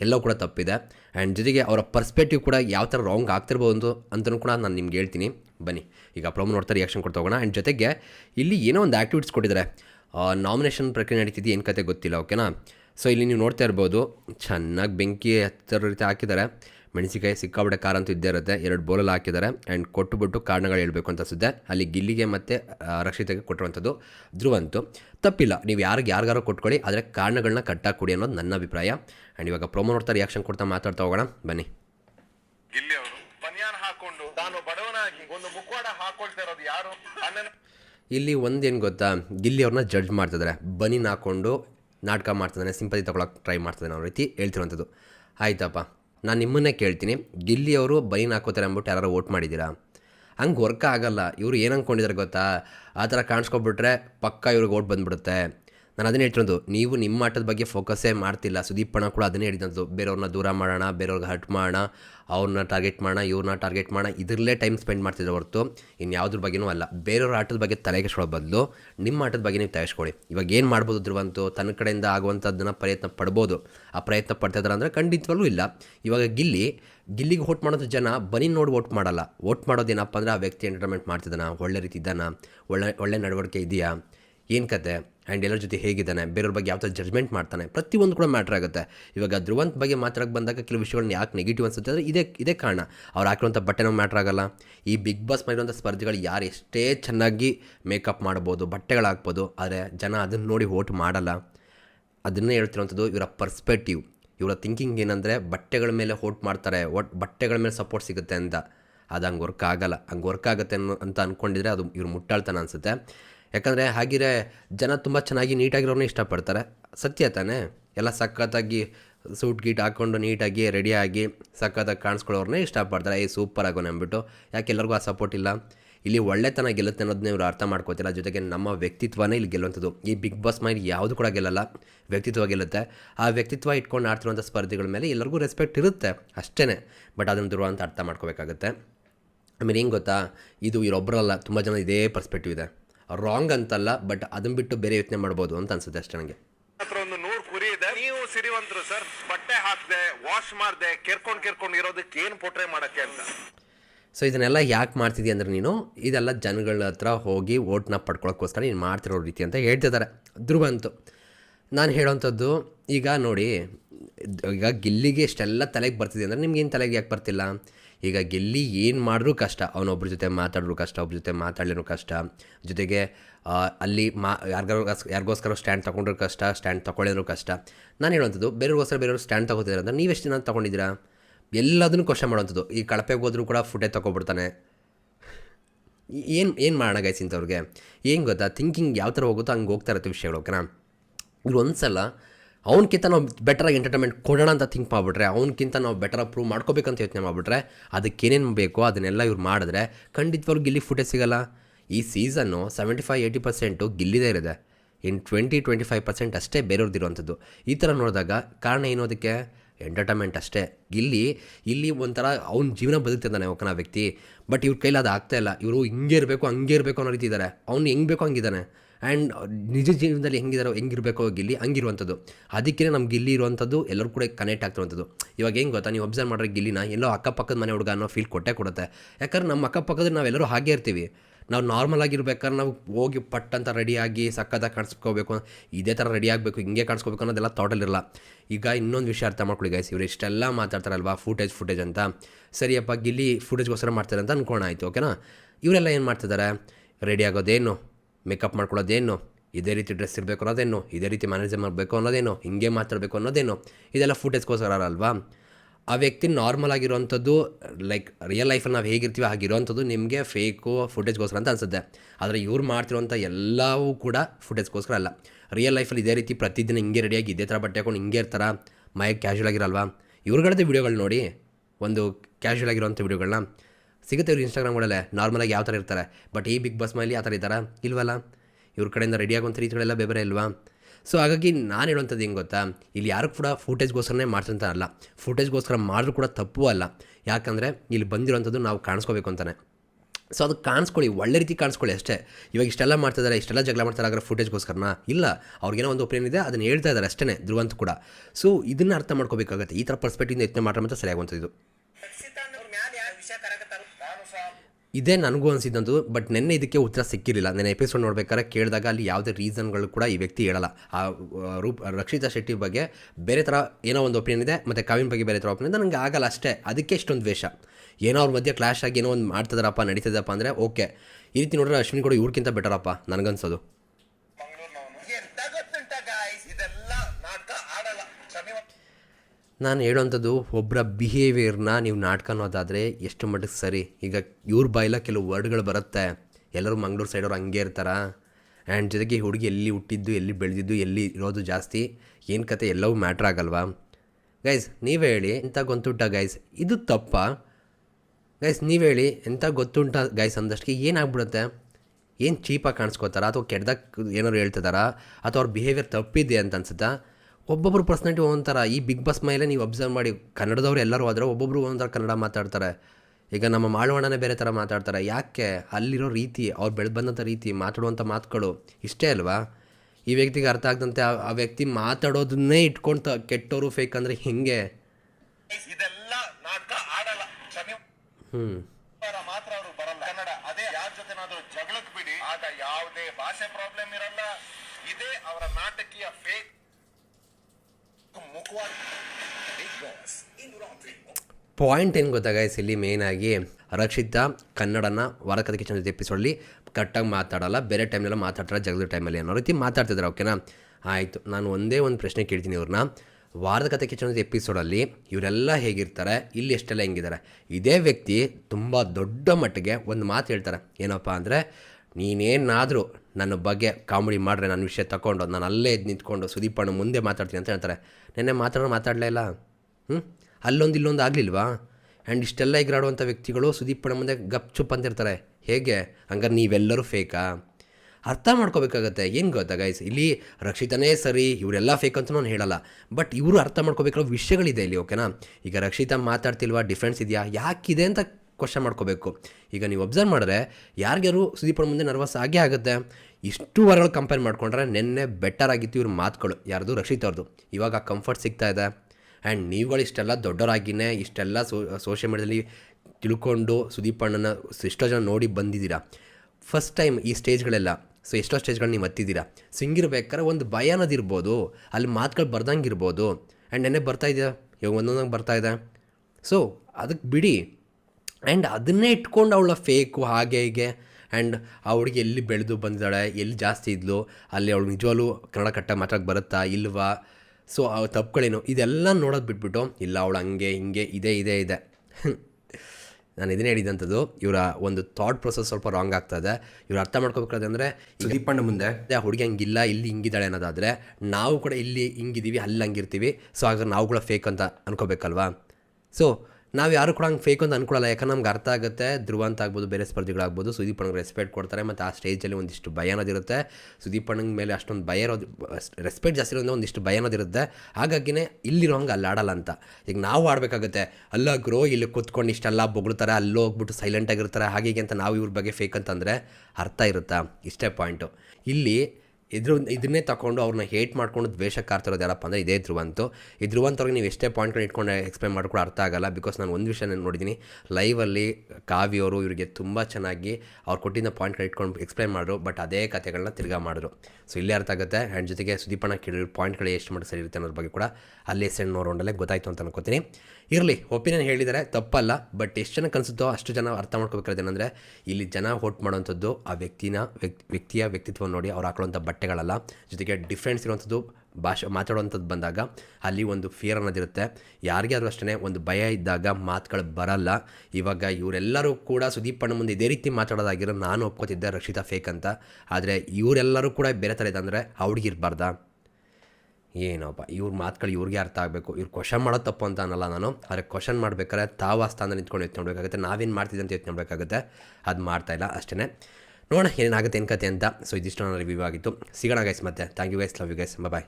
ಎಲ್ಲವೂ ಕೂಡ ತಪ್ಪಿದೆ. ಆ್ಯಂಡ್ ಜೊತೆಗೆ ಅವರ ಪರ್ಸ್ಪೆಕ್ಟಿವ್ ಕೂಡ ಯಾವ ಥರ ರಾಂಗ್ ಆಗ್ತಿರ್ಬೋದು ಅಂತಲೂ ಕೂಡ ನಾನು ನಿಮ್ಗೆ ಹೇಳ್ತೀನಿ. ಬನ್ನಿ. ಈಗ ಪ್ರೊಮೋ ನೋಡ್ತಾರೆ ರಿಯಾಕ್ಷನ್ ಕೊಡ್ತಾ ಹೋಗೋಣ. ಆ್ಯಂಡ್ ಜೊತೆಗೆ, ಇಲ್ಲಿ ಏನೋ ಒಂದು ಆ್ಯಕ್ಟಿವಿಟೀಸ್ ಕೊಟ್ಟಿದ್ದಾರೆ. ನಾಮಿನೇಷನ್ ಪ್ರಕ್ರಿಯೆ ನಡೀತಿದ್ದು ಏನು ಕತೆ ಗೊತ್ತಿಲ್ಲ ಓಕೆನಾ ಸೊ ಇಲ್ಲಿ ನೀವು ನೋಡ್ತಾ ಇರ್ಬೋದು, ಚೆನ್ನಾಗಿ ಬೆಂಕಿ ಹತ್ತಿರ ರೀತಿ ಹಾಕಿದ್ದಾರೆ. ಮೆಣಸಿಕಾಯಿ ಸಿಕ್ಕಾಬಿಟ್ಟೆ ಖಾರ ಅಂತೂ ಇದ್ದೇ ಇರುತ್ತೆ. ಎರಡು ಬೋಲಲ್ಲಿ ಹಾಕಿದ್ದಾರೆ. ಆ್ಯಂಡ್ ಕೊಟ್ಟುಬಿಟ್ಟು ಕಾರಣಗಳು ಹೇಳಬೇಕು ಅಂತ ಅನಿಸುತ್ತೆ ಅಲ್ಲಿ ಗಿಲ್ಲಿಗೆ ಮತ್ತು ರಕ್ಷಿತೆಗೆ ಕೊಟ್ಟಿರುವಂಥದ್ದು ಧ್ರುವಂತು. ತಪ್ಪಿಲ್ಲ. ನೀವು ಯಾರಿಗೆ ಯಾರಿಗಾರು ಕೊಟ್ಕೊಳ್ಳಿ, ಆದರೆ ಕಾರಣಗಳನ್ನ ಕಟ್ಟಾಗಿ ಕೊಡಿ ಅನ್ನೋದು ನನ್ನ ಅಭಿಪ್ರಾಯ. ಆ್ಯಂಡ್ ಇವಾಗ ಪ್ರೊಮೋ ನೋಡ್ತಾ ರಿಯಾಕ್ಷನ್ ಕೊಡ್ತಾ ಮಾತಾಡ್ತಾ ಹೋಗೋಣ. ಬನ್ನಿ. ಗಿಲ್ಲಿ ಅವರು ಬನಿಯಾನ್ ಹಾಕೊಂಡು ನಾನು ಬಡವನಾಗಿ, ಒಂದು ಮುಖವಾಡ ಹಾಕೊಳ್ತಾ ಇರೋದು ಯಾರು? ಅಣ್ಣನ ಇಲ್ಲಿ ಒಂದೇನು ಗೊತ್ತಾ? ಗಿಲ್ಲಿ ಅವ್ರನ್ನ ಜಡ್ಜ್ ಮಾಡ್ತಿದ್ದಾರೆ ಬನೀನ್ ಹಾಕ್ಕೊಂಡು ನಾಟಕ ಮಾಡ್ತಿದ್ದಾನೆ ಸಿಂಪತಿ ತೊಗೊಳಕ್ಕೆ ಟ್ರೈ ಮಾಡ್ತಿದ್ದಾನೆ ಅನ್ನೋ ರೀತಿ ಹೇಳ್ತಿರುವಂಥದ್ದು. ಆಯ್ತಪ್ಪ. ನಾನು ನಿಮ್ಮನ್ನೇ ಕೇಳ್ತೀನಿ. ಗಿಲ್ಲಿ ಅವರು ಬನಿನ್ ಹಾಕೋತಾರೆ ಅಂದ್ಬಿಟ್ಟು ಯಾರು ವೋಟ್ ಮಾಡಿದ್ದೀರಾ? ಹಂಗೆ ವರ್ಕ್ ಆಗಲ್ಲ. ಇವರು ಏನು ಅಂದ್ಕೊಂಡಿದ್ದಾರೆ ಗೊತ್ತಾ? ಆ ಥರ ಕಾಣಿಸ್ಕೊಬಿಟ್ರೆ ಪಕ್ಕ ಇವ್ರಿಗೆ ಓಟ್ ಬಂದ್ಬಿಡುತ್ತೆ. ನಾನು ಅದನ್ನೇ ಹೇಳ್ತಿರೋದು, ನೀವು ನಿಮ್ಮ ಆಟದ ಬಗ್ಗೆ ಫೋಕಸ್ಸೇ ಮಾಡ್ತಿಲ್ಲ. ಸುದೀಪ್ ಅಣ್ಣ ಕೂಡ ಅದನ್ನೇ ಹೇಳಿದಂಥದ್ದು ಬೇರೆಯವ್ರನ್ನ ದೂರ ಮಾಡೋಣ, ಬೇರೆಯವ್ರಿಗೆ ಹರ್ಟ್ ಮಾಡೋಣ, ಅವ್ರನ್ನ ಟಾರ್ಗೆಟ್ ಮಾಡೋಣ, ಇವ್ರನ್ನ ಟಾರ್ಗೆಟ್ ಮಾಡೋಣ, ಇದರಲ್ಲೇ ಟೈಮ್ ಸ್ಪೆಂಡ್ ಮಾಡ್ತಿದ್ರೆ ಹೊರತು ಇನ್ನು ಯಾವುದ್ರ ಬಗ್ಗೆನೂ ಅಲ್ಲ. ಬೇರೆಯವ್ರ ಆಟದ ಬಗ್ಗೆ ತಲೆಗೆಸ್ಕೊಳ್ಳೋ ಬದಲು ನಿಮ್ಮ ಆಟದ ಬಗ್ಗೆ ನೀವು ತಯಾರಿಸ್ಕೊಳ್ಳಿ. ಇವಾಗ ಏನು ಮಾಡ್ಬೋದು ಧ್ರುವಂತು? ತನ್ನ ಕಡೆಯಿಂದ ಆಗುವಂಥದ್ದನ್ನು ಪ್ರಯತ್ನ ಪಡ್ಬೋದು. ಆ ಪ್ರಯತ್ನ ಪಡ್ತಾ ಇದ್ದಾರೆ ಅಂದರೆ ಖಂಡಿತವಾಗ್ಲೂ ಇಲ್ಲ. ಇವಾಗ ಗಿಲ್ಲಿ, ಗಿಲ್ಲಿಗೆ ವೋಟ್ ಮಾಡೋದು ಜನ ಬನ್ನಿ ನೋಡಿ ವೋಟ್ ಮಾಡಲ್ಲ. ವೋಟ್ ಮಾಡೋದೇನಪ್ಪ ಅಂದರೆ ಆ ವ್ಯಕ್ತಿ ಎಂಟರ್ಟೈನ್ಮೆಂಟ್ ಮಾಡ್ತಿದ್ದಾನ? ಒಳ್ಳೆ ರೀತಿ ಇದ್ದಾನ? ಒಳ್ಳೆ ಒಳ್ಳೆ ನಡವಳಿಕೆ ಇದೆಯಾ? ಏನು ಕತೆ? ಆ್ಯಂಡ್ ಎಲ್ಲರ ಜೊತೆ ಹೇಗಿದ್ದಾನೆ? ಬೇರೆಯವ್ರ ಬಗ್ಗೆ ಯಾವ ಥರ ಜಡ್ಜ್ಮೆಂಟ್ ಮಾಡ್ತಾನೆ? ಪ್ರತಿಯೊಂದು ಕೂಡ ಮ್ಯಾಟ್ರ್ ಆಗುತ್ತೆ. ಇವಾಗ ಧ್ರುವಂತ ಬಗ್ಗೆ ಮಾತಾಡಕ್ಕೆ ಬಂದಾಗ ಕೆಲವು ವಿಷಯಗಳನ್ನ ಯಾಕೆ ನೆಗೆಟಿವ್ ಅನ್ಸುತ್ತೆ ಅಂದರೆ ಇದೇ ಇದೇ ಕಾರಣ. ಅವ್ರು ಹಾಕಿರುವಂಥ ಬಟ್ಟೆನೂ ಮ್ಯಾಟ್ರ್ ಆಗಲ್ಲ. ಈ ಬಿಗ್ ಬಾಸ್ ಮಾಡಿರುವಂಥ ಸ್ಪರ್ಧಿಗಳು ಯಾರು ಎಷ್ಟೇ ಚೆನ್ನಾಗಿ ಮೇಕಪ್ ಮಾಡ್ಬೋದು, ಬಟ್ಟೆಗಳು ಹಾಕ್ಬೋದು, ಆದರೆ ಜನ ಅದನ್ನು ನೋಡಿ ವೋಟ್ ಮಾಡಲ್ಲ. ಅದನ್ನೇ ಹೇಳ್ತಿರುವಂಥದ್ದು ಇವರ ಪರ್ಸ್ಪೆಕ್ಟಿವ್ ಇವರ ಥಿಂಕಿಂಗ್ ಏನಂದರೆ ಬಟ್ಟೆಗಳ ಮೇಲೆ ವೋಟ್ ಮಾಡ್ತಾರೆ ಒಟ್ ಬಟ್ಟೆಗಳ ಮೇಲೆ ಸಪೋರ್ಟ್ ಸಿಗುತ್ತೆ ಅಂತ. ಅದು ಹಂಗೆ ವರ್ಕ್ ಆಗಲ್ಲ. ಹಂಗೆ ವರ್ಕ್ ಆಗುತ್ತೆ ಅನ್ನೋ, ಅಂತ ಅಂದ್ಕೊಂಡಿದ್ರೆ ಅದು ಇವ್ರು ಮುಟ್ಟಾಳ್ತಾನೆ ಅನಿಸುತ್ತೆ. ಯಾಕಂದರೆ ಹಾಗಿರೇ ಜನ ತುಂಬ ಚೆನ್ನಾಗಿ ನೀಟಾಗಿರೋನೇ ಇಷ್ಟಪಡ್ತಾರೆ. ಸತ್ಯ ತಾನೇ? ಎಲ್ಲ ಸಖತ್ತಾಗಿ ಸೂಟ್ ಗೀಟ್ ಹಾಕ್ಕೊಂಡು ನೀಟಾಗಿ ರೆಡಿಯಾಗಿ ಸಖತ್ತಾಗಿ ಕಾಣಿಸ್ಕೊಳ್ಳೋರನ್ನೇ ಇಷ್ಟಪಡ್ತಾರೆ. ಏ ಸೂಪರ್ ಆಗೋನೆ ಅಂದ್ಬಿಟ್ಟು ಯಾಕೆ ಎಲ್ಲರಿಗೂ ಆ ಸಪೋರ್ಟ್ ಇಲ್ಲ? ಇಲ್ಲಿ ಒಳ್ಳೆತನ ಗೆಲ್ಲುತ್ತೆ ಅನ್ನೋದನ್ನ ಇವರು ಅರ್ಥ ಮಾಡ್ಕೋತಿಲ್ಲ ಜೊತೆಗೆ ನಮ್ಮ ವ್ಯಕ್ತಿತ್ವನೇ ಇಲ್ಲಿ ಗೆಲ್ಲುವಂಥದ್ದು. ಈ ಬಿಗ್ ಬಾಸ್ ಮೈಂಡ್ ಯಾವುದು ಕೂಡ ಗೆಲ್ಲಲ್ಲ. ವ್ಯಕ್ತಿತ್ವ ಗೆಲ್ಲುತ್ತೆ. ಆ ವ್ಯಕ್ತಿತ್ವ ಇಟ್ಕೊಂಡು ಆಡ್ತಿರುವಂಥ ಸ್ಪರ್ಧಿಗಳ ಮೇಲೆ ಎಲ್ಲರಿಗೂ ರೆಸ್ಪೆಕ್ಟ್ ಇರುತ್ತೆ. ಅಷ್ಟೇ ಬಟ್ ಅದನ್ನು ದುರ್ವ ಅಂತ ಅರ್ಥ ಮಾಡ್ಕೋಬೇಕಾಗುತ್ತೆ. ಆಮೇಲೆ ಹೆಂಗೆ ಗೊತ್ತಾ? ಇದು ಇವರೊಬ್ಬರಲ್ಲ ತುಂಬ ಜನ ಇದೇ ಪರ್ಸ್ಪೆಕ್ಟಿವ್ ಇದೆ. ರಾಂಗ್ ಅಂತಲ್ಲ ಬಟ್ ಅದನ್ನ ಬಿಟ್ಟು ಬೇರೆ ಯೋಚನೆ ಮಾಡ್ಬೋದು ಅಂತ ಅನ್ಸುತ್ತೆ ಅಷ್ಟೇ ನನಗೆ ಹತ್ರ ಒಂದು ನೂರು ಕುರಿ ಇದೆ. ನೀವು ಸಿರಿವಂತರು ಸರ್ ಬಟ್ಟೆ ಹಾಕ್ದೆ ವಾಶ್ ಮಾಡ್ದೆ ಕೆರ್ಕೊಂಡು ಕೆರ್ಕೊಂಡು ಇರೋದಕ್ಕೆ ಏನು ಪೋಟ್ರೆ ಮಾಡಕ್ಕೆ ಅಂತ? ಸೊ ಇದನ್ನೆಲ್ಲ ಯಾಕೆ ಮಾಡ್ತಿದ್ದಿ ಅಂದ್ರೆ ನೀನು ಇದೆಲ್ಲ ಜನಗಳ ಹತ್ರ ಹೋಗಿ ಓಟ್ನ ಪಡ್ಕೊಳ್ಳೋಕ್ಕೋಸ್ಕರ ನೀನು ಮಾಡ್ತಿರೋ ರೀತಿ ಅಂತ ಹೇಳ್ತಿದ್ದಾರೆ ಧ್ರುವ ಅಂತೂ ನಾನು ಹೇಳೋವಂಥದ್ದು ಈಗ ನೋಡಿ ಈಗ ಗಿಲ್ಲಿಗೆ ಇಷ್ಟೆಲ್ಲ ತಲೆಗೆ ಬರ್ತಿದೆ ಅಂದರೆ ನಿಮ್ಗೇನು ತಲೆಗೆ ಯಾಕೆ ಬರ್ತಿಲ್ಲ? ಈಗ ಗೆಲ್ಲಿ ಏನು ಮಾಡಿದ್ರೂ ಕಷ್ಟ. ಅವನೊಬ್ಬರ ಜೊತೆ ಮಾತಾಡಿದ್ರು ಕಷ್ಟ ಒಬ್ಬರ ಜೊತೆ ಮಾತಾಡಲಿರೋ ಕಷ್ಟ. ಜೊತೆಗೆ ಅಲ್ಲಿ ಮಾ ಯಾರಿಗೋಸ್ಕರ ಯಾರಿಗೋಸ್ಕರ ಸ್ಟ್ಯಾಂಡ್ ತೊಗೊಂಡ್ರು ಕಷ್ಟ ಸ್ಟ್ಯಾಂಡ್ ತೊಗೊಳಿದ್ರು ಕಷ್ಟ. ನಾನು ಹೇಳುವಂಥದ್ದು, ಬೇರೆಯವ್ರಿಗೋಸ್ಕರ ಬೇರೆಯವ್ರು ಸ್ಟ್ಯಾಂಡ್ ತೊಗೋತಿದ್ದಾರೆ ನೀವು ಎಷ್ಟು ದಿನ ತೊಗೊಂಡಿದ್ದೀರಾ? ಎಲ್ಲದನ್ನು ಕ್ವಶನ್ ಮಾಡೋವಂಥದ್ದು. ಈ ಕಳಪೆಗೆ ಹೋದ್ರೂ ಕೂಡ ಫುಟೇಜ್ ತೊಗೊಬಿಡ್ತಾನೆ. ಏನು ಏನು ಮಾಡೋಣ ಗೈಸ್ ಇಂಥವ್ರಿಗೆ? ಏನು ಗೊತ್ತಾ? ಥಿಂಕಿಂಗ್ ಯಾವ ಥರ ಹೋಗುತ್ತೋ ಹಂಗೆ ಹೋಗ್ತಾ ಇರುತ್ತೆ ವಿಷಯಗಳು ಓಕೆನಾ ಇವ್ರು ಒಂದ್ಸಲ ಅವನಕ್ಕಿಂತ ನಾವು ಬೆಟರಾಗಿ ಎಂಟರ್ಟೈನ್ಮೆಂಟ್ ಕೊಡೋಣ ಅಂತ ಥಿಂಕ್ ಮಾಡಿಬಿಟ್ರೆ ಅವನಕ್ಕಿಂತ ನಾವು ಬೆಟರಾಗಿ ಪ್ರೂವ್ ಮಾಡ್ಕೋಬೇಕಂತ ಯೋಚನೆ ಮಾಡಿಬಿಟ್ರೆ ಅದಕ್ಕೇನೇನು ಬೇಕೋ ಅದನ್ನೆಲ್ಲ ಇವ್ರು ಮಾಡಿದ್ರೆ ಖಂಡಿತವಾಗ್ಲೂ ಗಿಲ್ಲಿ ಫುಟೇಜ್ ಸಿಗಲ್ಲ. ಈ season seventy five eighty percent ಗಿಲ್ಲಿದೇ ಇರಿದೆ ಇನ್ ಟ್ವೆಂಟಿ ಟ್ವೆಂಟಿ ಫೈವ್ ಪರ್ಸೆಂಟ್ ಅಷ್ಟೇ ಬೇರೆಯವ್ರದ್ದಿರುವಂಥದ್ದು. ಈ ಥರ ನೋಡಿದಾಗ ಕಾರಣ ಏನು ಅದಕ್ಕೆ? ಎಂಟರ್ಟೈನ್ಮೆಂಟ್ ಅಷ್ಟೇ. ಇಲ್ಲಿ ಇಲ್ಲಿ ಒಂಥರ ಅವ್ನ ಜೀವನ ಬದುಕ್ತಿದ್ದಾನೆ ಒಕ್ಕನ ವ್ಯಕ್ತಿ. ಬಟ್ ಇವ್ರ ಕೈಲಿ ಅದು ಆಗ್ತಾ ಇಲ್ಲ. ಇವರು ಹಿಂಗೆ ಇರಬೇಕು, ಹಂಗೆ ಇರಬೇಕು ಅನ್ನೋ ರೀತಿ ಇದ್ದಾರೆ. ಅವ್ನು ಹೆಂಗೆ ಬೇಕೋ ಹಂಗಿದ್ದಾನೆ. ಆ್ಯಂಡ್ ನಿಜ ಜೀವನದಲ್ಲಿ ಹೆಂಗಿದಾರೋ, ಹೆಂಗಿರಬೇಕೋ ಗಿಲ್ಲಿ, ಹಂಗಿರುವಂಥದ್ದು. ಅದಕ್ಕೇ ನಮ್ಮ ಗಿಲ್ಲಿ ಇರುವಂಥದ್ದು, ಎಲ್ಲರೂ ಕೂಡ ಕನೆಕ್ಟ್ ಆಗ್ತಿರುವಂಥದ್ದು. ಇವಾಗ ಹೆಂಗೆ ಗೊತ್ತಾ, ನೀವು ಅಬ್ಸರ್ವ್ ಮಾಡ್ರೆ ಗಿಲ್ಲಿನ ಎಲ್ಲೋ ಅಕ್ಕಪಕ್ಕದ ಮನೆ ಹುಡುಗ ಅನ್ನೋ ಫೀಲ್ ಕೊಟ್ಟೆ ಕೊಡುತ್ತೆ. ಯಾಕಂದ್ರೆ ನಮ್ಮ ಅಕ್ಕಪಕ್ಕದಲ್ಲಿ ನಾವೆಲ್ಲರೂ ಹಾಗೆ ಇರ್ತೀವಿ. ನಾವು ನಾರ್ಮಲ್ ಆಗಿರ್ಬೇಕಾದ್ರೆ ನಾವು ಹೋಗಿ ಪಟ್ ಅಂತ ರೆಡಿಯಾಗಿ ಸಕ್ಕತ್ತಾಗಿ ಕಾಣಿಸ್ಕೋಬೇಕು. ಇದೇ ಥರ ರೆಡಿ ಆಗಬೇಕು, ಹಿಂಗೆ ಕಾಣಿಸ್ಕೋಬೇಕು ಅನ್ನೋದೆಲ್ಲ ಥಾಟಲ್ಲಿರಲ್ಲ ಈಗ ಇನ್ನೊಂದು ವಿಷಯ ಅರ್ಥ ಮಾಡ್ಕೊಳ್ಳಿ ಗೈಸ್ ಇವರು ಇಷ್ಟೆಲ್ಲ ಮಾತಾಡ್ತಾರಲ್ವಾ ಫುಟೇಜ್ ಫುಟೇಜ್ ಅಂತ. ಸರಿಯಪ್ಪ ಗಿಲ್ಲಿ ಫುಟೇಜ್ಗೋಸ್ಕರ ಮಾಡ್ತಾರೆ ಅಂತ ಅನ್ಕೋಣ ಆಯಿತು ಓಕೆನಾ ಇವರೆಲ್ಲ ಏನು ಮಾಡ್ತಿದ್ದಾರೆ ರೆಡಿ ಆಗೋದೇನು? ಮೇಕಪ್ ಮಾಡ್ಕೊಳ್ಳೋದೇನು? ಇದೇ ರೀತಿ ಡ್ರೆಸ್ ಇರಬೇಕು ಅನ್ನೋದೇನು? ಇದೇ ರೀತಿ ಮ್ಯಾನೇಜರ್ ಮಾಡಬೇಕು ಅನ್ನೋದೇನು? ಹಿಂಗೆ ಮಾತಾಡಬೇಕು ಅನ್ನೋದೇನು? ಇದೆಲ್ಲ ಫುಟೇಜ್ಗೋಸ್ಕರ ಅಲ್ವಾ? ಆ ವ್ಯಕ್ತಿ ನಾರ್ಮಲ್ ಆಗಿರೋವಂಥದ್ದು ಲೈಕ್ ರಿಯಲ್ ಲೈಫಲ್ಲಿ ನಾವು ಹೇಗಿರ್ತೀವಿ ಆಗಿರೋವಂಥದ್ದು ನಿಮಗೆ ಫೇಕು ಫುಟೇಜ್ಗೋಸ್ಕರ ಅಂತ ಅನಿಸುತ್ತೆ. ಆದರೆ ಇವ್ರು ಮಾಡ್ತಿರುವಂಥ ಎಲ್ಲವೂ ಕೂಡ ಫುಟೇಜ್ಗೋಸ್ಕರ ಅಲ್ಲ. ರಿಯಲ್ ಲೈಫಲ್ಲಿ ಇದೇ ರೀತಿ ಪ್ರತಿದಿನ ಹಿಂಗೆ ರೆಡಿಯಾಗಿ ಇದೇ ಥರ ಬಟ್ಟೆ ಹಾಕೊಂಡು ಹಿಂಗೆ ಇರ್ತಾರ? ಮೈ ಕ್ಯಾಶುವಲ್ ಆಗಿರಲ್ವಾ? ಇವ್ರುಗಳದ್ದು ವೀಡಿಯೋಗಳು ನೋಡಿ. ಒಂದು ಕ್ಯಾಶುವಲ್ ಆಗಿರುವಂಥ ವಿಡಿಯೋಗಳನ್ನ ಸಿಗುತ್ತೆ ಇವ್ರು ಇನ್ಸ್ಟಾಗ್ರಾಮ್ಗಳಲ್ಲೇ ನಾರ್ಮಲಾಗಿ ಯಾವ ಥರ ಇರ್ತಾರೆ. ಬಟ್ ಈ ಬಿಗ್ ಬಾಸ್ ಮೇಲೆ ಆ ಥರ ಇದ್ದಾರಾ? ಇಲ್ವಲ್ಲ? ಇವ್ರ ಕಡೆಯಿಂದ ರೆಡಿ ಆಗುವಂಥ ರೀತಿಗಳೆಲ್ಲ ಬೇರೆ ಇಲ್ವಾ? ಸೊ ಹಾಗಾಗಿ ನಾನು ಹೇಳುವಂಥದ್ದು ಹೆಂಗೆ ಗೊತ್ತಾ? ಇಲ್ಲಿ ಯಾರು ಕೂಡ ಫುಟೇಜ್ಗೋಸ್ಕರನೇ ಮಾಡ್ತಂತ ಅಲ್ಲ. ಫುಟೇಜ್ಗೋಸ್ಕರ ಮಾಡಿದ್ರು ಕೂಡ ತಪ್ಪು ಅಲ್ಲ. ಯಾಕಂದರೆ ಇಲ್ಲಿ ಬಂದಿರೋಂಥದ್ದು ನಾವು ಕಾಣಿಸ್ಕೋಬೇಕು ಅಂತಾನೆ. ಸೊ ಅದು ಕಾಣಿಸ್ಕೊಳ್ಳಿ, ಒಳ್ಳೆ ರೀತಿ ಕಾಣಿಸ್ಕೊಳ್ಳಿ ಅಷ್ಟೇ. ಇವಾಗ ಇಷ್ಟೆಲ್ಲ ಮಾಡ್ತಿದ್ದಾರೆ ಇಷ್ಟೆಲ್ಲ ಜಗಳ ಮಾಡ್ತಾರೆ ಆಗಿರೋ ಫುಟೇಜ್ಗೋಸ್ಕರನ ಇಲ್ಲ. ಅವ್ರಿಗೇನೋ ಒಂದು ಒಪಿನಿಯನ್ ಇದೆ, ಅದನ್ನು ಹೇಳ್ತಾ ಇದ್ದಾರೆ ಅಷ್ಟೇ ಧ್ರುವಂತ ಕೂಡ. ಸೊ ಇದನ್ನು ಅರ್ಥ ಮಾಡ್ಕೋಬೇಕಾಗುತ್ತೆ. ಈ ಥರ ಪರ್ಸ್ಪೆಕ್ಟಿವ್ ಯೋಚನೆ ಮಾಡ್ರೆ ಮಾತ್ರ ಸರಿಯಾಗುವಂಥದ್ದು ರಕ್ಷಿತ ಅನ್ನೋರ್ ಮ್ಯಾಲ ಯಾವ ವಿಷಯ ಕರಕತ್ತಾರ ನಾನು ಸಹ ಇದೇ ನನಗೂ ಅನಿಸಿದ್ದಂಥದ್ದು ಬಟ್ ನಿನ್ನೆ ಇದಕ್ಕೆ ಉತ್ತರ ಸಿಕ್ಕಿರಲಿಲ್ಲ. ನೆನ್ನೆ ಎಪಿಸೋಡ್ ನೋಡ್ಬೇಕಾದ್ರೆ ಕೇಳಿದಾಗ ಅಲ್ಲಿ ಯಾವುದೇ ರೀಸನ್ಗಳು ಕೂಡ ಈ ವ್ಯಕ್ತಿ ಹೇಳಲ್ಲ. ಆ ರೂಪ್, ರಕ್ಷಿತಾ ಶೆಟ್ಟಿ ಬಗ್ಗೆ ಬೇರೆ ಥರ ಏನೋ ಒಂದು ಒಪಿನಿಯನ್ ಇದೆ, ಮತ್ತು ಕವಿನ್ ಬಗ್ಗೆ ಬೇರೆ ಥರ ಒಪಿನಿಯನ್ ಇದೆ. ನನಗೆ ಆಗಲ್ಲ ಅಷ್ಟೇ. ಅದಕ್ಕೆ ಇಷ್ಟೊಂದು ದ್ವೇಷ. ಏನೋ ಅವ್ರ ಮಧ್ಯೆ ಕ್ಲಾಶ್ ಆಗಿ ಏನೋ ಒಂದು ಮಾಡ್ತಿದಾರಪ್ಪ ನಡೀತಿದ್ದಪ್ಪ ಅಂದರೆ ಓಕೆ ಈ ರೀತಿ ನೋಡಿದ್ರೆ ಅಶ್ವಿನಿ ಕೂಡ ಇವ್ರಿಗಿಂತ ಬೆಟರಪ್ಪ ನನಗನ್ಸೋದು ಎಂತ ಗೊತ್ತುಂಟ ಗಾಯ್ಸ್ ಇದೆಲ್ಲ ನಾಟಕ ಆಡಲ್ಲ ಶನಿವಾರ ನಾನು ಹೇಳೋವಂಥದ್ದು ಒಬ್ಬರ ಬಿಹೇವಿಯರ್ನ ನೀವು ನಾಟಕ ಅನ್ನೋದಾದರೆ ಎಷ್ಟು ಮಟ್ಟಿಗೆ ಸರಿ. ಈಗ ಇವ್ರ ಬಾಯಿಲ ಕೆಲವು ವರ್ಡ್ಗಳು ಬರುತ್ತೆ. ಎಲ್ಲರೂ ಮಂಗ್ಳೂರು ಸೈಡವ್ರು ಹಂಗೆ ಇರ್ತಾರ? ಆ್ಯಂಡ್ ಜೊತೆಗೆ ಹುಡುಗಿ ಎಲ್ಲಿ ಹುಟ್ಟಿದ್ದು, ಎಲ್ಲಿ ಬೆಳೆದಿದ್ದು, ಎಲ್ಲಿ ಇರೋದು ಜಾಸ್ತಿ, ಏನು ಕತೆ ಎಲ್ಲವೂ ಮ್ಯಾಟ್ರ್ ಆಗಲ್ವಾ? ಗೈಸ್ ನೀವು ಹೇಳಿ ಎಂಥ ಗೊತ್ತುಂಟ ಗೈಸ್ ಇದು ತಪ್ಪ. ಗೈಸ್ ನೀವು ಹೇಳಿ ಎಂಥ ಗೊತ್ತುಂಟ ಗೈಸ್ ಅಂದಷ್ಟಕ್ಕೆ ಏನಾಗ್ಬಿಡುತ್ತೆ ಏನು ಚೀಪಾಗಿ ಕಾಣಿಸ್ಕೋತಾರ? ಅಥವಾ ಕೆಡ್ದಾಗ ಏನಾದ್ರು ಹೇಳ್ತಿದಾರಾ? ಅಥವಾ ಅವ್ರ ಬಿಹೇವಿಯರ್ ತಪ್ಪಿದೆ ಅಂತ ಅನ್ಸುತ್ತಾ? ಒಬ್ಬೊಬ್ರು ಪರ್ಸ್ನಾಲಿಟಿ ಒಂಥರ ಈ ಬಿಗ್ ಬಾಸ್ ಮೇಲೆ ನೀವು ಅಬ್ಸರ್ವ್ ಮಾಡಿ ಕನ್ನಡದವ್ರು ಎಲ್ಲರೂ ಹೋದ್ರೆ ಒಬ್ಬೊಬ್ರು ಒಂಥರ ಕನ್ನಡ ಮಾತಾಡ್ತಾರೆ. ಈಗ ನಮ್ಮ ಮಾಳವಣ್ಣನೇ ಬೇರೆ ಥರ ಮಾತಾಡ್ತಾರೆ. ಯಾಕೆ? ಅಲ್ಲಿರೋ ರೀತಿ ಅವ್ರು ಬೆಳೆದು ಬಂದಂಥ ರೀತಿ ಮಾತಾಡುವಂಥ ಮಾತುಗಳು ಇಷ್ಟೇ ಅಲ್ವಾ? ಈ ವ್ಯಕ್ತಿಗೆ ಅರ್ಥ ಆಗದಂತೆ ಆ- ವ್ಯಕ್ತಿ ಮಾತಾಡೋದನ್ನೇ ಇಟ್ಕೊಂಡು ಕೆಟ್ಟವರು ಫೇಕ್ ಅಂದರೆ ಹೆಂಗೆ? ಇದೆಲ್ಲ ನಾಟಕ ಆಡಲ್ಲ. ಶನಿವಾರ ಮಾತ್ರ ಅವರು ಬರಲ್ಲ. ಕನ್ನಡ ಅದೇ ಯಾರ ಜೊತೆನಾದ್ರೂ ಜಗಳಕ್ ಬಿಡಿ. ಆಗ ಯಾವುದೇ ಭಾಷೆ ಪ್ರಾಬ್ಲಮ್ ಇರಲ್ಲ. ಇದೇ ಅವರ ನಾಟಕೀಯ ಫೇಕ್ ಮುಖವಾಗಿ Big Boss ಇಂದು ರಾತ್ರಿ ಪಾಯಿಂಟ್ ಏನು ಗೊತ್ತಾ ಗೈಸ್ ಇಲ್ಲಿ ಮೇಯ್ನಾಗಿ ರಕ್ಷಿತ ಕನ್ನಡನ ವರಕದ ಕಿಚನ್ ಜೊತೆ ಎಪಿಸೋಡಲ್ಲಿ ಕರೆಕ್ಟಾಗಿ ಮಾತಾಡಲ್ಲ, ಬೇರೆ ಟೈಮ್ನೆಲ್ಲ ಮಾತಾಡ್ತಾರೆ ಜಗದ ಟೈಮಲ್ಲಿ ಅನ್ನೋ ರೀತಿ ಮಾತಾಡ್ತಿದ್ದಾರೆ ಓಕೆನಾ ಆಯಿತು, ನಾನು ಒಂದೇ ಒಂದು ಪ್ರಶ್ನೆ ಕೇಳ್ತೀನಿ ಇವ್ರನ್ನ. ವಾರದ ಕತೆ ಕಿಚನ್ ಎಪಿಸೋಡಲ್ಲಿ ಇವರೆಲ್ಲ ಹೇಗಿರ್ತಾರೆ, ಇಲ್ಲಿ ಎಷ್ಟೆಲ್ಲ ಹೆಂಗಿದ್ದಾರೆ? ಇದೇ ವ್ಯಕ್ತಿ ತುಂಬ ದೊಡ್ಡ ಮಟ್ಟಿಗೆ ಒಂದು ಮಾತು ಹೇಳ್ತಾರೆ. ಏನಪ್ಪ ಅಂದರೆ ನೀನೇನಾದರೂ ನನ್ನ ಬಗ್ಗೆ ಕಾಮಿಡಿ ಮಾಡ್ರೆ ನನ್ನ ವಿಷಯ ತಗೊಂಡು ನಾನು ಅಲ್ಲೇ ಇದು ನಿಂತ್ಕೊಂಡು ಅಣ್ಣ ಮುಂದೆ ಮಾತಾಡ್ತೀನಿ ಅಂತ ಹೇಳ್ತಾರೆ. ನೆನ್ನೆ ಮಾತಾಡೋ ಮಾತಾಡಲೇ ಇಲ್ಲ? ಹ್ಞೂ ಅಲ್ಲೊಂದು ಇಲ್ಲೊಂದು ಆಗಲಿಲ್ವಾ? ಆ್ಯಂಡ್ ಇಷ್ಟೆಲ್ಲ ಎಗರಾಡುವಂಥ ವ್ಯಕ್ತಿಗಳು ಸುದೀಪ್ ಅಣ್ಣ ಮುಂದೆ ಗಪ್ ಚುಪ್ ಅಂತಿರ್ತಾರೆ. ಹೇಗೆ? ಹಂಗಾರೆ ನೀವೆಲ್ಲರೂ ಫೇಕಾ ಅರ್ಥ ಮಾಡ್ಕೋಬೇಕಾಗತ್ತೆ. ಏನು ಗೊತ್ತಾ ಗೈಸ್ ಇಲ್ಲಿ ರಕ್ಷಿತನೇ ಸರಿ, ಇವರೆಲ್ಲ ಫೇಕ್ ಅಂತ ನಾನು ಹೇಳಲ್ಲ. ಬಟ್ ಇವರು ಅರ್ಥ ಮಾಡ್ಕೋಬೇಕಾಗಿರೋ ವಿಷಯಗಳಿದೆ ಇಲ್ಲಿ ಓಕೆನಾ ಈಗ ರಕ್ಷಿತಾ ಮಾತಾಡ್ತಿಲ್ವಾ? ಡಿಫ್ರೆನ್ಸ್ ಇದೆಯಾ? ಯಾಕಿದೆ ಅಂತ ಕ್ವಶನ್ ಮಾಡ್ಕೋಬೇಕು. ಈಗ ನೀವು ಒಬ್ಸರ್ವ್ ಮಾಡಿದ್ರೆ ಯಾರಿಗ್ಯಾರು ಸುದೀಪ್ ಅವ್ರ ಮುಂದೆ ನರ್ವಸ್ ಆಗೇ ಆಗುತ್ತೆ, ಇಷ್ಟು ವಾರಗಳು ಕಂಪೇರ್ ಮಾಡ್ಕೊಂಡ್ರೆ ನಿನ್ನೆ ಬೆಟರ್ ಆಗಿತ್ತು ಇವ್ರ ಮಾತುಗಳು. ಯಾರ್ದು? ರಕ್ಷಿತ್ ಅವ್ರದ್ದು ಇವಾಗ ಕಂಫರ್ಟ್ ಸಿಗ್ತಾ ಇದೆ. ಆ್ಯಂಡ್ ನೀವುಗಳು ಇಷ್ಟೆಲ್ಲ ದೊಡ್ಡವರಾಗಿನೇ ಇಷ್ಟೆಲ್ಲ ಸೋ ಸೋಷಿಯಲ್ ಮೀಡ್ಯಾದಲ್ಲಿ ತಿಳ್ಕೊಂಡು ಸುದೀಪ್ ಅಣ್ಣನ ಎಷ್ಟೋ ಜನ ನೋಡಿ ಬಂದಿದ್ದೀರಾ? ಫಸ್ಟ್ ಟೈಮ್ ಈ ಸ್ಟೇಜ್ಗಳೆಲ್ಲ ಸೊ ಎಷ್ಟೋ ಸ್ಟೇಜ್ಗಳು ನೀವು ಹತ್ತಿದ್ದೀರಾ? ಸೊ ಹಿಂಗಿರ್ಬೇಕಾದ್ರೆ ಒಂದು ಭಯ ಅನ್ನೋದಿರ್ಬೋದು ಅಲ್ಲಿ ಮಾತುಗಳು ಬರ್ದಂಗೆ ಇರ್ಬೋದು. ಆ್ಯಂಡ್ ನೆನ್ನೆ ಬರ್ತಾ ಇದೆಯಾ? ಇವಾಗ ಒಂದೊಂದಂಗೆ ಬರ್ತಾ ಇದೆ. ಸೊ ಅದಕ್ಕೆ ಬಿಡಿ. ಆ್ಯಂಡ್ ಅದನ್ನೇ ಇಟ್ಕೊಂಡು ಅವಳ ಫೇಕು ಹಾಗೆ ಹೀಗೆ. ಆ್ಯಂಡ್ ಆ ಹುಡುಗಿ ಎಲ್ಲಿ ಬೆಳೆದು ಬಂದಿದ್ದಾಳೆ ಎಲ್ಲಿ ಜಾಸ್ತಿ ಇದ್ಲು ಅಲ್ಲಿ ಅವಳು ನಿಜವಾಗ್ಲೂ ಕನ್ನಡ ಕಟ್ಟ ಮಾತಾಡಕ್ಕೆ ಬರುತ್ತಾ ಇಲ್ವಾ? ಸೊ ಆ ತಪ್ಪುಗಳೇನು? ಇದೆಲ್ಲ ನೋಡೋದು ಬಿಟ್ಬಿಟ್ಟು ಇಲ್ಲ ಅವಳು ಹಂಗೆ ಹಿಂಗೆ ಇದೇ ಇದೇ ಇದೆ. ನಾನು ಇದನ್ನೇ ಹೇಳಿದಂಥದ್ದು ಇವರ ಒಂದು ಥಾಟ್ ಪ್ರೊಸೆಸ್ ಸ್ವಲ್ಪ ರಾಂಗ್ ಆಗ್ತದೆ ಇವ್ರು ಅರ್ಥ ಮಾಡ್ಕೋಬೇಕಾದ್ರೆ ಸುದೀಪಣ್ಣ ಮುಂದೆ. ಆ ಹುಡುಗಿ ಹಂಗಿಲ್ಲ ಇಲ್ಲಿ ಹಿಂಗಿದ್ದಾಳೆ ಅನ್ನೋದಾದರೆ ನಾವು ಕೂಡ ಇಲ್ಲಿ ಹಿಂಗಿದ್ದೀವಿ ಅಲ್ಲಿ ಹಂಗಿರ್ತೀವಿ. ಸೊ ಹಾಗಾದ್ರೆ ನಾವು ಕೂಡ ಫೇಕ್ ಅಂತ ಅನ್ಕೋಬೇಕಲ್ವಾ? ಸೊ ನಾವು ಯಾರು ಕೂಡ ಹಂಗೆ ಫೇಕ್ ಅಂತ ಅನ್ಕೊಳ್ಳಲ್ಲ ಯಾಕಂದ್ರೆ ನಮ್ಗೆ ಅರ್ಥ ಆಗುತ್ತೆ. ಧ್ರುವ ಅಂತ ಆಗ್ಬೋದು, ಬೇರೆ ಸ್ಪರ್ಧಿಗಳಾಗ್ಬೋದು, ಸುದೀಪ್ ಅಣ್ಣಗೆ ರೆಸ್ಪೆಕ್ಟ್ ಕೊಡ್ತಾರೆ. ಮತ್ತು ಆ ಸ್ಟೇಜಲ್ಲಿ ಒಂದಿಷ್ಟು ಭಯ ಅನ್ನೋದಿರುತ್ತೆ ಸುದೀಪ್ ಅಣ್ಣನ ಮೇಲೆ ಅಷ್ಟೊಂದು ಭಯ ಇರೋದು ರೆಸ್ಪೆಕ್ಟ್ ಜಾಸ್ತಿ ಇರೋದ್ರಿಂದ ಒಂದಿಷ್ಟು ಭಯ ಅನ್ನೋದಿರುತ್ತೆ ಹಾಗಾಗಿನೇ ಇಲ್ಲಿರೋ ಹಂಗೆ ಅಲ್ಲಿ ಆಡಲ್ಲ ಅಂತ. ಈಗ ನಾವು ಆಡಬೇಕಾಗುತ್ತೆ. ಅಲ್ಲ ಗ್ರೋ ಇಲ್ಲಿ ಕೂತ್ಕೊಂಡು ಇಷ್ಟೆಲ್ಲ ಬೊಗಳ್ತಾರೆ. ಅಲ್ಲಿ ಹೋಗ್ಬಿಟ್ಟು ಸೈಲೆಂಟ್ ಆಗಿರ್ತಾರೆ. ಹಾಗೆ ಹೀಗೆ ಅಂತ ನಾವು ಇವ್ರ ಬಗ್ಗೆ ಫೇಕ್ ಅಂತಂದರೆ ಅರ್ಥ ಇರುತ್ತಾ? ಇಷ್ಟೇ ಪಾಯಿಂಟು ಇಲ್ಲಿ ಇದ್ರ ಇದನ್ನೇ ತಗೊಂಡು ಅವ್ರನ್ನ ಹೇಟ್ ಮಾಡ್ಕೊಂಡು ದ್ವೇಷ ಕಾರ್ತಿರೋದು ಯಾರಪ್ಪ ಅಂದರೆ ಇದೇ ಧ್ರುವಂತು. ಈ ಧ್ರುವಂತವ್ರಿಗೆ ನೀವು ಎಷ್ಟೇ ಪಾಯಿಂಟ್ಗಳು ಇಟ್ಕೊಂಡು ಎಕ್ಸ್ಪ್ಲೇನ್ ಮಾಡ್ಕೊಂಡು ಅರ್ಥ ಆಗಲ್ಲ ಬಿಕಾಸ್ ನಾನು ಒಂದು ವಿಷಯ ನೋಡಿದ್ದೀನಿ ಲೈವಲ್ಲಿ ಕಾವ್ಯವರು ಇವರಿಗೆ ತುಂಬ ಚೆನ್ನಾಗಿ ಅವ್ರು ಕೊಟ್ಟಿದ್ದ ಪಾಯಿಂಟ್ಗಳು ಇಟ್ಕೊಂಡು ಎಕ್ಸ್ಪ್ಲೈನ್ ಮಾಡಿದ್ರು ಬಟ್ ಅದೇ ಕಥೆಗಳನ್ನ ತಿರ್ಗಾ ಮಾಡಿದ್ರು. ಸೊ ಇಲ್ಲೇ ಅರ್ಥ ಆಗುತ್ತೆ. ಆ್ಯಂಡ್ ಜೊತೆಗೆ ಸುದೀಪಣ್ಣ ಕೇಳಿರೋ ಪಾಯಿಂಟ್ಗಳು ಎಷ್ಟು ಮಟ್ಟ ಸರಿ ಇರುತ್ತೆ ಅನ್ನೋದ್ರ ಬಗ್ಗೆ ಕೂಡ ಅಲ್ಲಿ ಸೆಂಡ್ ನೋಡೋಂಡಲ್ಲೇ ಗೊತ್ತಾಯಿತು ಅಂತ ಅನ್ಕೋತೀನಿ. ಇರಲಿ, ಒಪಿನಿಯನ್ ಹೇಳಿದರೆ ತಪ್ಪಲ್ಲ, ಬಟ್ ಎಷ್ಟು ಜನಕ್ಕೆ ಅನಿಸುತ್ತೋ ಅಷ್ಟು ಜನ ಅರ್ಥ ಮಾಡ್ಕೋಬೇಕಾದ್ರೆ ಇಲ್ಲಿ ಜನ ವೋಟ್ ಮಾಡೋವಂಥದ್ದು ಆ ವ್ಯಕ್ತಿನ ವ್ಯಕ್ತಿ, ವ್ಯಕ್ತಿಯ ವ್ಯಕ್ತಿತ್ವ ನೋಡಿ ಅವ್ರು ಹಾಕೊಳ್ಳೋಂಥ ಬಟ್ಟೆಗಳಲ್ಲ, ಜೊತೆಗೆ ಡಿಫ್ರೆನ್ಸ್ ಇರುವಂಥದ್ದು ಭಾಷೆ, ಮಾತಾಡುವಂಥದ್ದು ಬಂದಾಗ ಅಲ್ಲಿ ಒಂದು ಫಿಯರ್ ಅನ್ನೋದಿರುತ್ತೆ. ಯಾರಿಗಾದ್ರೂ ಅಷ್ಟೇ ಒಂದು ಭಯ ಇದ್ದಾಗ ಮಾತುಗಳು ಬರಲ್ಲ. ಇವಾಗ ಇವರೆಲ್ಲರೂ ಕೂಡ ಸುದೀಪ್ ಅಣ್ಣ ಮುಂದೆ ಇದೇ ರೀತಿ ಮಾತಾಡೋದಾಗಿರೋ ನಾನು ಒಪ್ಕೋತಿದ್ದೆ ರಕ್ಷಿತಾ ಫೇಕ್ ಅಂತ. ಆದರೆ ಇವರೆಲ್ಲರೂ ಕೂಡ ಬೇರೆ ಥರ ಇದೆ ಅಂದರೆ ಆ ಹುಡುಗಿ ಇರಬಾರ್ದಾ? ಏನಪ್ಪ ಇವ್ರ ಮಾತುಗಳು ಇವ್ರಿಗೆ ಅರ್ಥ ಆಗಬೇಕು, ಇವ್ರು ಕ್ವಶನ್ ಮಾಡೋದು ತಪ್ಪು ಅಂತ ಅನ್ನಲ್ಲ ನಾನು. ಆದರೆ ಕ್ವಶನ್ ಮಾಡ್ಬೇಕಾದ್ರೆ ತಾವು ಆ ಸ್ಥಾನ ನಿಂತ್ಕೊಂಡು ಯೋಚನೆ ಮಾಡಬೇಕಾಗುತ್ತೆ ನಾವೇನು ಮಾಡ್ತಿದ್ದೆ ಅಂತ ಯೋಚನೆ ಮಾಡಬೇಕಾಗುತ್ತೆ ಅದು ಮಾಡ್ತಾ ಇಲ್ಲ ಅಷ್ಟೇ ನೋಡೋಣ ಏನಾಗುತ್ತೆ ಏನು ಕತೆ ಅಂತ. ಸೊ ಇದಿಷ್ಟು ನನ್ನ ರಿವ್ಯೂ ಆಗಿತ್ತು. ಸಿಗೋಣ ಗೈಸ್ ಮತ್ತೆ. Thank you guys love you guys bye